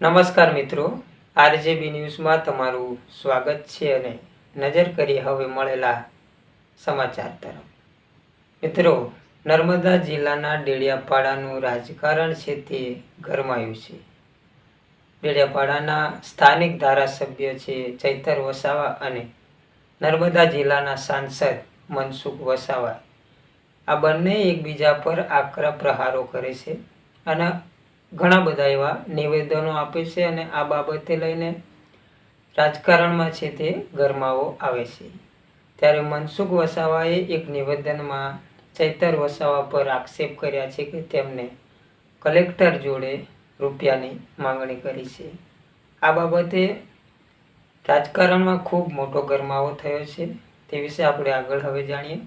નમસ્કાર મિત્રો. આરજેબી ન્યૂઝમાં તમારું સ્વાગત છે અને નજર કરી હવે મળેલા સમાચાર તરફ. મિત્રો, નર્મદા જિલ્લાના ડેડિયાપાડાનું રાજકારણ છે તે ગરમાયું છે. ડેડિયાપાડાના સ્થાનિક ધારાસભ્ય છે ચૈતર વસાવા અને નર્મદા જિલ્લાના સાંસદ મનસુખ વસાવા. આ બંને એકબીજા પર આકરા પ્રહારો કરે છે અને ઘણા બધા એવા નિવેદનો આપે છે અને આ બાબતે લઈને રાજકારણમાં છે તે ગરમાવો આવે છે. ત્યારે મનસુખ વસાવાએ એક નિવેદનમાં ચૈતર વસાવા પર આક્ષેપ કર્યા છે કે તેમને કલેક્ટર જોડે રૂપિયાની માંગણી કરી છે. આ બાબતે રાજકારણમાં ખૂબ મોટો ગરમાવો થયો છે. તે વિશે આપણે આગળ હવે જાણીએ.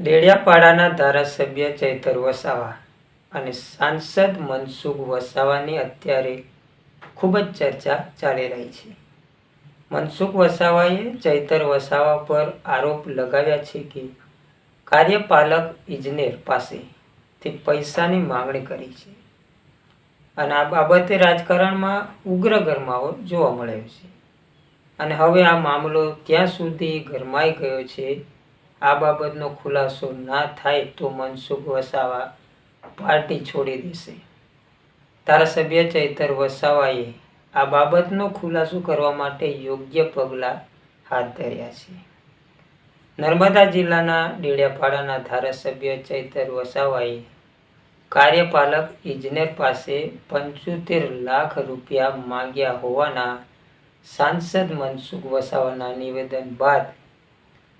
ડેડિયાપાડાના ધારાસભ્ય ચૈતર વસાવા અને સાંસદ મનસુખ વસાવાની અત્યારે ખૂબ જ ચર્ચા ચાલી રહી છે. મનસુખ વસાવાએ ચૈતર વસાવા પર આરોપ લગાવ્યા છે કે કાર્યપાલક ઇજનેર પાસેથી પૈસાની માંગણી કરી છે. અને આ બાબતે રાજકારણમાં ઉગ્ર ગરમાવો જોવા મળ્યો છે. અને હવે આ મામલો ત્યાં સુધી ગરમાઈ ગયો છે. આ બાબતનો ખુલાસો ના થાય તો મનસુખ વસાવા પાર્ટી છોડી દેશે. ધારાસભ્ય ચૈતર વસાવાએ આ બાબતનો ખુલાસો કરવા માટે યોગ્ય પગલાં હાથ ધર્યા છે. નર્મદા જિલ્લાના ડેડિયાપાડાના ધારાસભ્ય ચૈતર વસાવાએ કાર્યપાલક ઇજનેર પાસે પંચોતેર લાખ રૂપિયા માંગ્યા હોવાના સાંસદ મનસુખ વસાવાના નિવેદન બાદ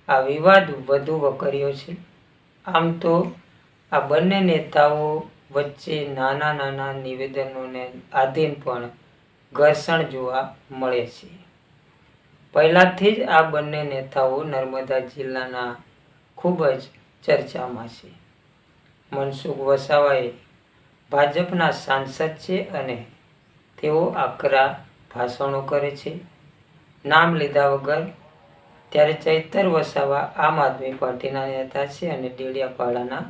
આ વિવાદ વધુ વકર્યો છે. આમ તો આ બંને નેતાઓ વચ્ચે નાના નાના નિવેદનોને આધીન પણ ઘર્ષણ જોવા મળે છે. પહેલાંથી જ આ બંને નેતાઓ નર્મદા જિલ્લાના ખૂબ જ ચર્ચામાં છે. મનસુખ વસાવાએ ભાજપના સાંસદ છે અને તેઓ આકરા ભાષણો કરે છે. નામ લીધા વગર ત્યારે ચૈતર વસાવા આમ આદમી પાર્ટીના નેતા છે અને ડેડિયાપાડાના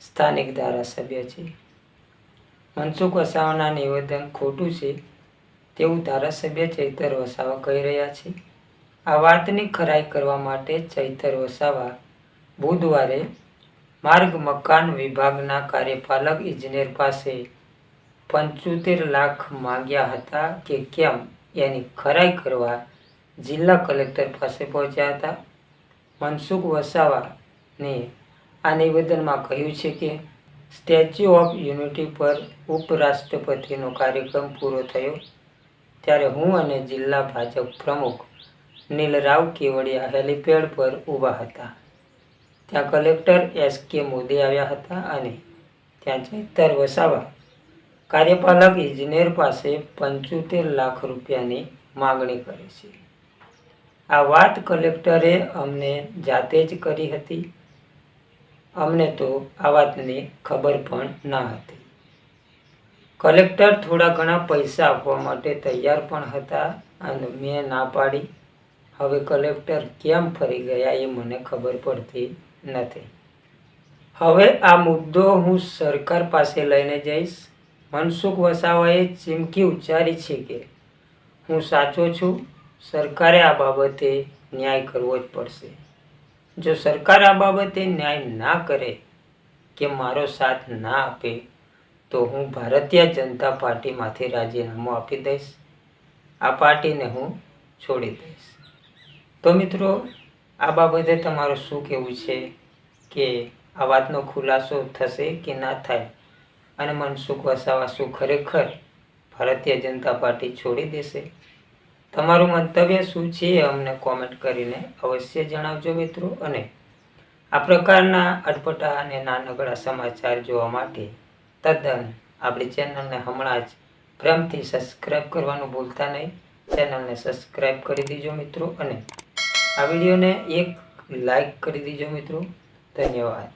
સ્થાનિક ધારાસભ્ય છે. મનસુખ વસાવાના નિવેદન ખોટું છે. તેવું ધારાસભ્ય ચૈતર વસાવા કહી રહ્યા છે. આ વાતની ખરાઈ કરવા માટે ચૈતર વસાવા બુધવારે માર્ગ મકાન વિભાગના કાર્યપાલક ઇજનેર પાસે પંચોતેર લાખ માંગ્યા હતા કે કેમ એની ખરાઈ કરવા જિલ્લા કલેક્ટર પાસે પહોંચ્યા હતા. મનસુખ વસાવાને આ નિવેદનમાં કહ્યું છે કે સ્ટેચ્યુ ઓફ યુનિટી પર ઉપરાષ્ટ્રપતિનો કાર્યક્રમ પૂરો થયો, ત્યારે હું અને જિલ્લા ભાજપ પ્રમુખ નીલરાવ કેવડિયા હેલીપેડ પર ઊભા હતા. ત્યાં કલેક્ટર એસ કે મોદી આવ્યા હતા અને ત્યાં ચૈતર વસાવા, કાર્યપાલક ઇજનેર પાસે પંચોતેર લાખ રૂપિયાની માગણી કરી છે. આ વાત કલેક્ટરે અમને જાતે જ કરી હતી. અમને તો આ વાતની ખબર પણ ના હતી. કલેક્ટર થોડા ઘણા પૈસા આપવા માટે તૈયાર પણ હતા અને મેં ના પાડી. હવે કલેક્ટર કેમ ફરી ગયા એ મને ખબર પડતી નથી. હવે આ મુદ્દો હું સરકાર પાસે લઈને જઈશ. મનસુખ વસાવાએ ચીમકી ઉચ્ચારી છે કે, હું સાચો છું. સરકારે આ બાબતે ન્યાય કરવો જ પડશે. જો સરકાર આ બાબતે ન્યાય ના કરે કે મારો સાથ ના આપે, તો હું ભારતીય જનતા પાર્ટીમાંથી રાજીનામું આપી દઈશ. આ પાર્ટીને હું છોડી દઈશ. તો મિત્રો, આ બાબતે તમારું શું કહેવું છે કે આ વાતનો ખુલાસો થશે કે ના થાય? અને મનસુખ વસાવા શું ખરેખર ભારતીય જનતા પાર્ટી છોડી દેશે? તમારું મંતવ્ય શું છે અમને કોમેન્ટ કરીને અવશ્ય જણાવજો મિત્રો અને આ પ્રકારના અટપટા અને નાનકડા સમાચાર જોવા માટે તદ્દન આપણી ચેનલને હમણાં જ પ્રેમથી સબસ્ક્રાઈબ કરવાનું ભૂલતા નહીં. ચેનલને સબસ્ક્રાઈબ કરી દીજો મિત્રો અને આ વિડીયોને એક લાઈક કરી દીજો મિત્રો. ધન્યવાદ.